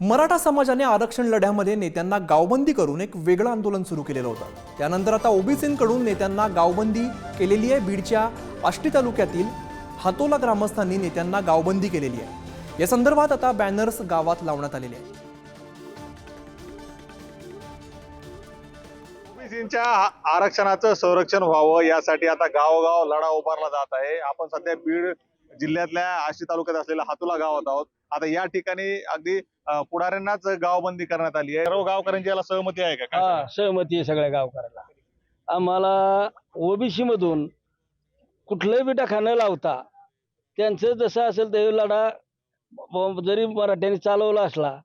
मराठा समाजाने आरक्षण लढ्यामध्ये नेत्यांना गावबंदी करून एक वेगळं आंदोलन सुरू केलेलं होतं. त्यानंतर आता ओबीसींकडून नेत्यांना गावबंदी केलेली आहे. बीडच्या आष्टी तालुक्यातील हातोला ग्रामस्थांनी नेत्यांना गावबंदी केलेली आहे. या संदर्भात आता बॅनर्स गावात लावण्यात आलेले आहेत. ओबीसींच्या आरक्षणाचं संरक्षण व्हावं यासाठी आता गावोगाव लढा उभारला जात आहे. आपण सध्या बीड जिल्ह्यातल्या आष्टी तालुक्यात असलेल्या हातुला गावात आहोत आता या ठिकाणी अगदी अं, पुढाऱ्यांनाच गावबंदी करण्यात आली आहे. सर्व गावकऱ्यांची याला सहमती आहे का? हा सहमती आहे सगळ्या गावकऱ्याला आम्हाला ओबीसी मधून कुठलंही बिटा खाणं लावता त्यांचं जसं असेल ते लढा जरी मराठ्यांनी चालवला असला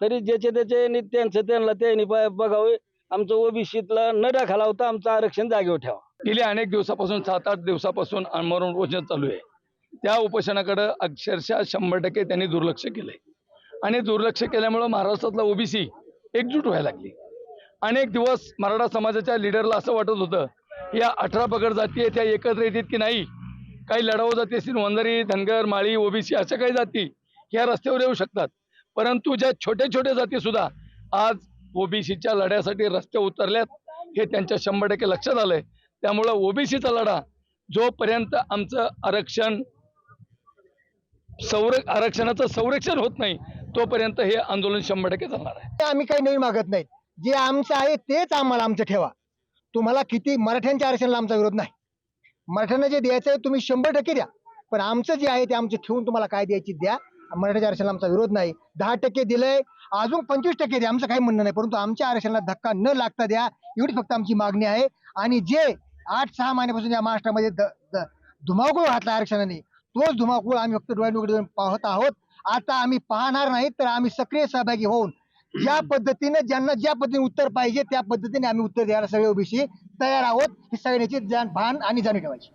तरी ज्याचे त्याचे नि- त्यांचं त्यांना त्यांनी बघावे. आमचं ओबीसीतला न टाका लावता आमचं आरक्षण जागेवर ठेवा. गेली अनेक दिवसापासून सात आठ दिवसापासून आमरण उपोषण चालू आहे. त्या उपोषणाकडं अक्षरशः शंभर टक्के त्यांनी दुर्लक्ष केलंय. आणि दुर्लक्ष केल्यामुळं महाराष्ट्रातला ओबीसी एकजूट व्हायला लागली. अनेक दिवस मराठा समाजाच्या लिडरला असं वाटत होतं या अठरा पगड जाती आहेत त्या एकत्र येतात की नाही? काही लढाऊ जाती असतील वंजारी धनगर माळी ओबीसी अशा काही जाती ह्या रस्त्यावर येऊ शकतात. परंतु ज्या छोट्या छोट्या जाती सुद्धा आज ओबीसीच्या लढ्यासाठी रस्ते उतरल्यात हे त्यांच्या शंभर टक्के लक्षात आलंय. त्यामुळं ओबीसीचा लढा जोपर्यंत आमचं आरक्षण संर आरक्षणाचं संरक्षण होत नाही तोपर्यंत हे आंदोलन शंभर टक्के चालणार आहे. आम्ही काही नवीन मागत नाहीत. जे आमचं आहे तेच आम्हाला आमचं ठेवा. तुम्हाला किती मराठ्यांच्या आरक्षणाला आमचा विरोध नाही. मराठ्यांना जे द्यायचं आहे तुम्ही शंभर टक्के द्या. पण आमचं जे आहे ते आमचं ठेवून तुम्हाला काय द्यायची द्या. मराठ्याच्या आरक्षणाला आमचा विरोध नाही. दहा टक्के दिलंय अजून पंचवीस टक्के द्या. आमचं काही म्हणणं नाही परंतु आमच्या आरक्षणाला धक्का न लागता द्या. एवढी फक्त आमची मागणी आहे. आणि जे आठ सहा महिन्यापासून या महाराष्ट्रामध्ये द- धुमाकूळ घातला आरक्षणाने तोच धुमाकूळ आम्ही फक्त डोळ्यांकडे जाऊन पाहत आहोत. आता आम्ही पाहणार नाही तर आम्ही सक्रिय सहभागी होऊन ज्या पद्धतीने ज्यांना ज्या पद्धतीने उत्तर पाहिजे त्या पद्धतीने आम्ही उत्तर द्यायला सगळे ओबीसी तयार आहोत. ही सगळ्याची जाण भान आणि जाणीव ठेवायची.